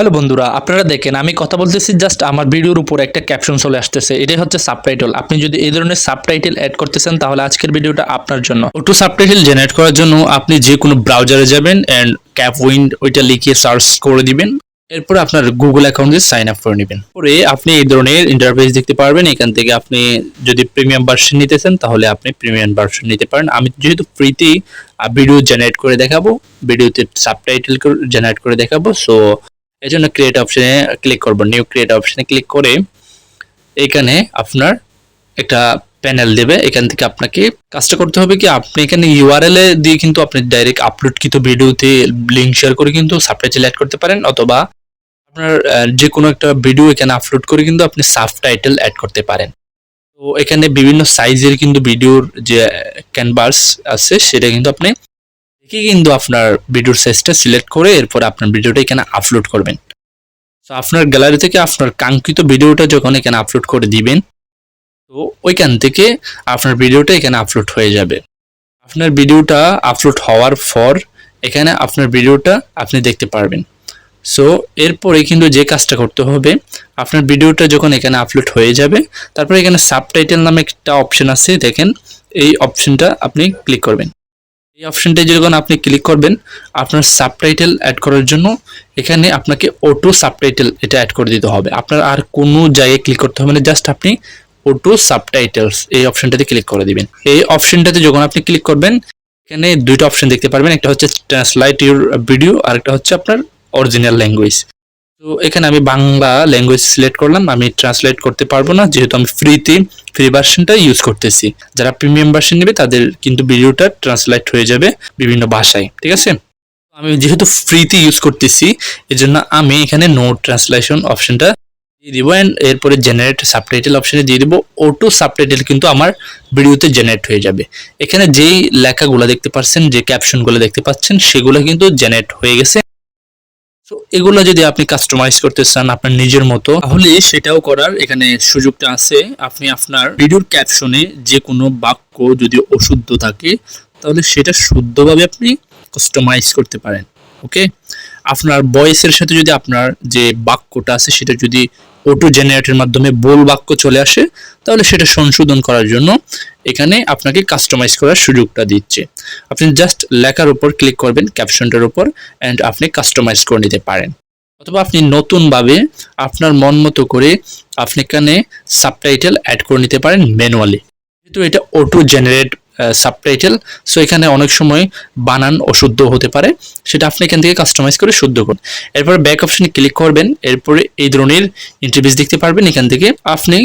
Hello বন্ধুরা, আপনারা দেখেন, আমি কথা বলতেছি জাস্ট আমার ভিডিওর উপর একটা ক্যাপশন চলে আসতেছে। এটাই হচ্ছে সাবটাইটেল আপনি যদি এই ধরনের সাবটাইটেল অ্যাড করতেছেন, তাহলে আজকের ভিডিওটা আপনার জন্য। ওটু সাবটাইটেল জেনারেট করার জন্য আপনি যে কোনো ব্রাউজারে যাবেন অ্যান্ড ক্যাপ উইন্ড ওইটা লিখে সার্চ করে দিবেন। এরপর আপনার গুগল অ্যাকাউন্টে সাইন আপ করে নেবেন। পরে আপনি এই ধরনের ইন্টারফেস দেখতে পারবেন। এখান থেকে আপনি যদি প্রিমিয়াম ভার্সন নিতে চান, তাহলে আপনি প্রিমিয়াম ভার্সন নিতে পারেন। আমি যেহেতু ফ্রিতেই ভিডিও জেনারেট করে দেখাবো ভিডিওতে সাবটাইটেল জেনারেট করে দেখাবো সো এই জন্য ক্রিয়েট অপশনে ক্লিক করব। নিউ ক্রিয়েট অপশনে ক্লিক করে এখানে আপনার একটা প্যানেল দেবে। এখান থেকে আপনাকে কাজটা করতে হবে কি, আপনি এখানে ইউআরএল এ দিয়ে কিন্তু আপনি ডাইরেক্ট আপলোডকৃত ভিডিওতে লিঙ্ক শেয়ার করে কিন্তু সাবটাইটেল অ্যাড করতে পারেন অথবা আপনার যে কোনো একটা ভিডিও এখানে আপলোড করে কিন্তু আপনি সাবটাইটেল অ্যাড করতে পারেন। তো এখানে বিভিন্ন সাইজের কিন্তু ভিডিওর যে ক্যানভাস আছে, সেটা কিন্তু আপনি দেখে কিন্তু আপনার ভিডিওর সাইজটা সিলেক্ট করে এরপর আপনার ভিডিওটা এখানে আপলোড করবেন। তো আপনার গ্যালারি থেকে আপনার কাঙ্ক্ষিত ভিডিওটা যখন এখানে আপলোড করে দিবেন, তো ওইখান থেকে আপনার ভিডিওটা এখানে আপলোড হয়ে যাবে। আপনার ভিডিওটা আপলোড হওয়ার পর এখানে আপনার ভিডিওটা আপনি দেখতে পারবেন। সো এরপরে কিন্তু যে কাজটা করতে হবে, আপনার ভিডিওটা যখন এখানে আপলোড হয়ে যাবে, তারপরে এখানে সাবটাইটেল নামে একটা অপশন আছে, দেখেন, এই অপশনটা আপনি ক্লিক করবেন। এই অপশনটা যখন আপনি ক্লিক করবেন, আপনার সাবটাইটেল অ্যাড করার জন্য এখানে আপনাকে অটো সাবটাইটেল এটা অ্যাড করে দিতে হবে। আপনার আর কোনো জায়গায় ক্লিক করতে হবে না জাস্ট আপনি অটো সাবটাইটেলস এই অপশনটাতে ক্লিক করে দিবেন। এই অপশনটাতে যখন আপনি ক্লিক করবেন, এখানে দুইটা অপশন দেখতে পারবেন, একটা হচ্ছে ট্রান্সলাইট ইউর ভিডিও আর একটা হচ্ছে আপনার অরিজিনাল ল্যাঙ্গুয়েজ তো এখানে আমি বাংলা ল্যাঙ্গুয়েজ সিলেক্ট করলাম, আমি ট্রান্সলেট করতে পারব না, যেহেতু আমি ফ্রিতে ফ্রি ভার্সনটা ইউজ করতেছি। যারা প্রিমিয়াম ভার্সন নেবে, তাদের কিন্তু ভিডিওটা ট্রান্সলেট হয়ে যাবে বিভিন্ন ভাষায়, ঠিক আছে? আমি যেহেতু ফ্রিতে ইউজ করতেছি, এজন্য আমি এখানে নো ট্রান্সলেশন অপশনটা দিয়ে দিব অ্যান্ড এরপরে জেনারেট সাবটাইটেল অপশনে দিয়ে দিব। অটো সাবটাইটেল কিন্তু আমার ভিডিওতে জেনারেট হয়ে যাবে। এখানে যেই লেখাগুলো দেখতে পাচ্ছেন, যে ক্যাপশনগুলো দেখতে পাচ্ছেন, সেগুলো কিন্তু জেনারেট হয়ে গেছে। তো এগুলো যদি আপনি কাস্টমাইজ করতে চান আপনার নিজের মতো, তাহলে সেটাও করার এখানে সুযোগটা আছে। আপনি আপনার ভিডিওর ক্যাপশনে যে কোনো বাক্য যদি অশুদ্ধ থাকে, তাহলে সেটা শুদ্ধভাবে আপনি কাস্টমাইজ করতে পারেন ওকে আপনার বয়সের সাথে যদি আপনার যে বাক্যটা আছে, সেটা যদি অটো জেনারেটের মাধ্যমে বোল বাক্য চলে আসে, তাহলে সেটা সংশোধন করার জন্য এখানে আপনাকে কাস্টমাইজ করার সুযোগটা দিচ্ছে। আপনি জাস্ট লেখার উপর ক্লিক করবেন ক্যাপশনটার উপর অ্যান্ড আপনি কাস্টমাইজ করে নিতে পারেন। অথবা আপনি নতুনভাবে আপনার মন মতো করে আপনি এখানে সাবটাইটেল অ্যাড করে নিতে পারেন ম্যানুয়ালি যেহেতু এটা অটো জেনারেট সাবটাইটেল সো এখানে অনেক সময় বানান অশুদ্ধ হতে পারে। সেটা আপনি এখান থেকে কাস্টমাইজ করে শুদ্ধ করুন। এরপর ব্যাক অপশনে ক্লিক করবেন। এরপরে এই ধরনের ইন্টারভিউস দেখতে পারবেন। এখান থেকে আপনি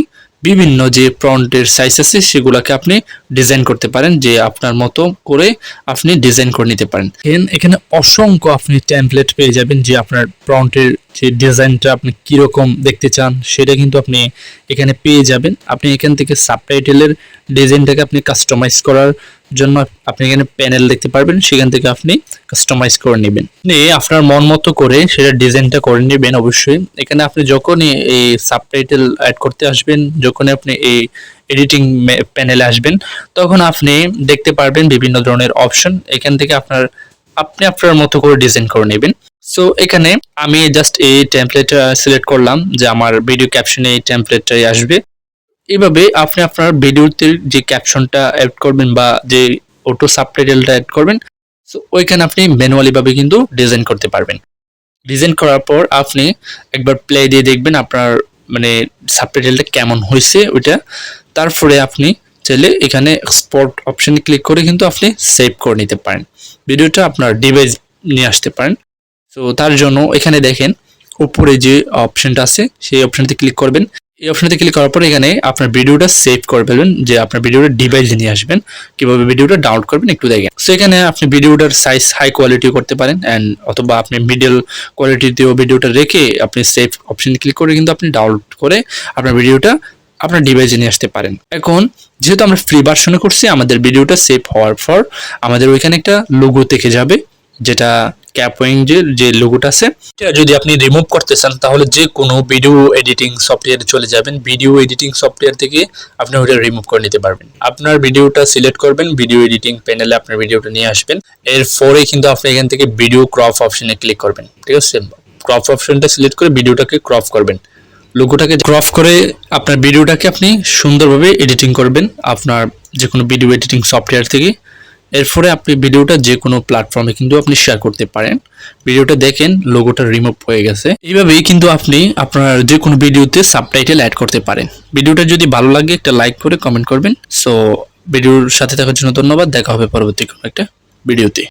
বিভিন্ন যে প্রন্টের সাইজ আছে, সেগুলোকে আপনি ডিজাইন করতে পারেন। যে আপনার মতো করে আপনি ডিজাইন করে নিতে পারেন। এখানে অসংখ্য আপনি টেমপ্লেট পেয়ে যাবেন যে আপনার প্রন্টের যে ডিজাইনটা আপনি কীরকম দেখতে চান সেটা কিন্তু আপনি এখানে পেয়ে যাবেন। আপনি এখান থেকে সাবটাইটেলের ডিজাইনটাকে আপনি কাস্টমাইজ করার জন্য আপনি এখানে প্যানেল দেখতে পারবেন, সেখান থেকে আপনি কাস্টমাইজ করে নেবেন। নিয়ে আপনার মন মতো করে সেটা ডিজাইনটা করে নেবেন অবশ্যই। এখানে আপনি যখনই এই সাবটাইটেল অ্যাড করতে আসবেন, যখনই আপনি এই এডিটিং প্যানেলে আসবেন, তখন আপনি দেখতে পারবেন বিভিন্ন ধরনের অপশন এখান থেকে আপনার, আপনি আপনার মতো করে ডিজাইন করে নেবেন। সো এখানে আমি জাস্ট এই টেমপ্লেটটা সিলেক্ট করলাম যে আমার ভিডিও ক্যাপশনে এই টেমপ্লেটটাই আসবে। এইভাবে আপনি আপনার ভিডিওতে যে ক্যাপশনটা অ্যাড করবেন বা যে অটো সাবটাইটেলটা অ্যাড করবেন সো ওইখানে আপনি ম্যানুয়ালি ভাবে কিন্তু ডিজাইন করতে পারবেন। ডিজাইন করার পর আপনি একবার প্লে দিয়ে দেখবেন আপনার মানে সাবটাইটেলটা কেমন হয়েছে ওইটা। তারপরে আপনি চাইলে এখানে এক্সপোর্ট অপশনে ক্লিক করে কিন্তু আপনি সেভ করে নিতে পারেন। ভিডিওটা আপনার ডিভাইস নিয়ে আসতে পারেন। তো তার জন্য এখানে দেখেন উপরে যে অপশনটা আছে, সেই অপশনতে ক্লিক করবেন। এই অপশনতে ক্লিক করার পর এখানে আপনার ভিডিওটা সেভ করে ফেলবেন, যে আপনার ভিডিওটা ডিভাইস নিয়ে আসবেন। কীভাবে ভিডিওটা ডাউনলোড করবেন একটু দেখেন। সো এখানে আপনি ভিডিওটার সাইজ হাই কোয়ালিটি করতে পারেন অ্যান্ড অথবা আপনি মিডল কোয়ালিটিতেও ভিডিওটা রেখে আপনি সেভ অপশনে ক্লিক করে কিন্তু আপনি ডাউনলোড করে আপনার ভিডিওটা আপনার ডিভাইসে নিয়ে আসতে পারেন। এখন যেহেতু আমরা ফ্রি ভার্সনে করছি, আমাদের ভিডিওটা সেভ হওয়ার পর আমাদের ওইখানে একটা লোগো থেকে যাবে, যেটা ক্যাপওয়িং যে যে লোগোটা আছে, এটা যদি আপনি রিমুভ করতে চান, তাহলে যে কোনো ভিডিও এডিটিং সফটওয়্যারে চলে যাবেন। ভিডিও এডিটিং সফটওয়্যার থেকে আপনি ওটা রিমুভ করে নিতে পারবেন। আপনার ভিডিওটা সিলেক্ট করবেন ভিডিও এডিটিং প্যানেলে আপনার ভিডিওটা নিয়ে আসবেন। এরপরে কিন্তু আপনি এখান থেকে ভিডিও ক্রপ অপশনে ক্লিক করবেন। ঠিক আছে? ক্রপ অপশনটা সিলেক্ট করে ভিডিওটাকে ক্রপ করবেন। লোগোটাকে ক্রপ করে আপনার ভিডিওটাকে আপনি সুন্দরভাবে এডিটিং করবেন। আপনার যে কোনো ভিডিও এডিটিং সফটওয়্যার থেকে এরপরে আপনি ভিডিওটা যে কোনো প্ল্যাটফর্মে কিন্তু আপনি শেয়ার করতে পারেন। ভিডিওটা দেখেন লোগোটা রিমুভ হয়ে গেছে। এইভাবেই কিন্তু আপনি আপনার যে কোনো ভিডিওতে সাবটাইটেল অ্যাড করতে পারেন। ভিডিওটা যদি ভালো লাগে, একটা লাইক করে কমেন্ট করবেন। সো ভিডিওর সাথে থাকার জন্য ধন্যবাদ। দেখা হবে পরবর্তী কোনো একটা ভিডিওতে।